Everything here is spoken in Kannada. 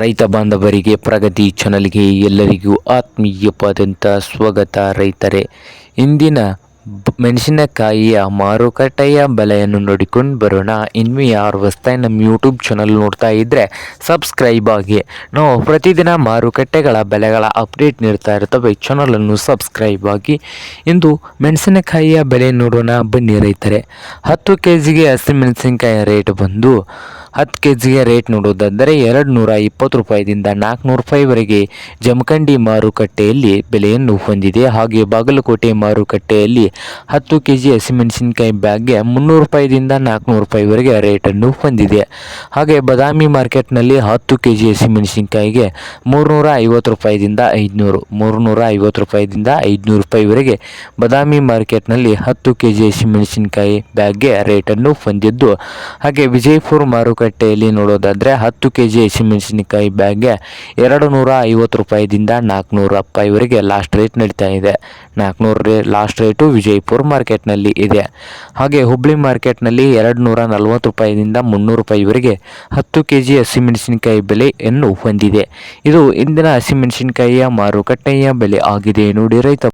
ರೈತ ಬಾಂಧವರಿಗೆ ಪ್ರಗತಿ ಚಾನಲ್ಗೆ ಎಲ್ಲರಿಗೂ ಆತ್ಮೀಯವಾದಂಥ ಸ್ವಾಗತ ರೈತರೇ. ಇಂದಿನ ಮೆಣಸಿನಕಾಯಿಯ ಮಾರುಕಟ್ಟೆಯ ಬೆಲೆಯನ್ನು ನೋಡಿಕೊಂಡು ಬರೋಣ. ಇನ್ನು ಯಾರು ಹೊಸ್ದಾಗಿ ನಮ್ಮ ಯೂಟ್ಯೂಬ್ ಚಾನಲ್ ನೋಡ್ತಾ ಇದ್ದರೆ ಸಬ್ಸ್ಕ್ರೈಬ್ ಆಗಿ. ನಾವು ಪ್ರತಿದಿನ ಮಾರುಕಟ್ಟೆಗಳ ಬೆಲೆಗಳ ಅಪ್ಡೇಟ್ ನೀಡ್ತಾ ಇರ್ತವೆ. ಚಾನಲನ್ನು ಸಬ್ಸ್ಕ್ರೈಬ್ ಆಗಿ. ಇಂದು ಮೆಣಸಿನಕಾಯಿಯ ಬೆಲೆ ನೋಡೋಣ ಬನ್ನಿ ರೈತರೆ. ಹತ್ತು ಕೆ ಜಿಗೆ ಹಸಿಮೆಣಸಿನಕಾಯಿ ರೇಟ್ ಬಂದು ಹತ್ತು ಕೆ ಜಿಗೆ ರೇಟ್ ನೋಡೋದಾದರೆ ಎರಡು ನೂರ ಇಪ್ಪತ್ತು ರೂಪಾಯಿದಿಂದ ನಾಲ್ಕುನೂರು ರೂಪಾಯಿವರೆಗೆ ಜಮಖಂಡಿ ಮಾರುಕಟ್ಟೆಯಲ್ಲಿ ಬೆಲೆಯನ್ನು ಹೊಂದಿದೆ. ಹಾಗೆ ಬಾಗಲಕೋಟೆ ಮಾರುಕಟ್ಟೆಯಲ್ಲಿ ಹತ್ತು ಕೆ ಜಿ ಹಸಿಮೆಣಸಿನಕಾಯಿ ಬ್ಯಾಗ್ಗೆ ಮುನ್ನೂರು ರೂಪಾಯಿದಿಂದ ನಾಲ್ಕುನೂರು ರೂಪಾಯಿವರೆಗೆ ರೇಟನ್ನು ಹೊಂದಿದೆ. ಹಾಗೆ ಬದಾಮಿ ಮಾರ್ಕೆಟ್ನಲ್ಲಿ ಹತ್ತು ಕೆ ಜಿ ಹಸಿಮೆಣಸಿನಕಾಯಿಗೆ ಮೂರುನೂರ ಐವತ್ತು ರೂಪಾಯಿದಿಂದ ಐದುನೂರು, ಮೂರುನೂರ ಐವತ್ತು ರೂಪಾಯಿದಿಂದ ಐದುನೂರು ರೂಪಾಯಿವರೆಗೆ ಬದಾಮಿ ಮಾರ್ಕೆಟ್ನಲ್ಲಿ ಹತ್ತು ಕೆ ಜಿ ಹಸಿಮೆಣಸಿನಕಾಯಿ ಬ್ಯಾಗ್ಗೆ ರೇಟನ್ನು ಹೊಂದಿದ್ದು. ಹಾಗೆ ವಿಜಯಪುರ ಮಾರುಕಟ್ಟೆಯಲ್ಲಿ ನೋಡೋದಾದರೆ ಹತ್ತು ಕೆ ಜಿ ಹಸಿಮೆಣಸಿನಕಾಯಿ ಬ್ಯಾಗ್ಗೆ ಎರಡು ನೂರ ಐವತ್ತು ರೂಪಾಯಿದಿಂದ ನಾಲ್ಕುನೂರು ರೂಪಾಯಿವರೆಗೆ ಲಾಸ್ಟ್ ರೇಟ್ ನಡೀತಾ ಇದೆ. ನಾಲ್ಕುನೂರು ರೇ ಲಾಸ್ಟ್ ರೇಟು ವಿಜಯಪುರ ಮಾರ್ಕೆಟ್ನಲ್ಲಿ ಇದೆ. ಹಾಗೆ ಹುಬ್ಳಿ ಮಾರ್ಕೆಟ್ನಲ್ಲಿ ಎರಡು ನೂರ ನಲ್ವತ್ತು ರೂಪಾಯಿದಿಂದ ಮುನ್ನೂರು ರೂಪಾಯಿವರೆಗೆ ಹತ್ತು ಕೆ ಜಿ ಹಸಿಮೆಣಸಿನಕಾಯಿ ಬೆಲೆಯನ್ನು ಹೊಂದಿದೆ. ಇದು ಇಂದಿನ ಹಸಿಮೆಣಸಿನಕಾಯಿಯ ಮಾರುಕಟ್ಟೆಯ ಬೆಲೆ ಆಗಿದೆ. ನೋಡಿ ರೈತ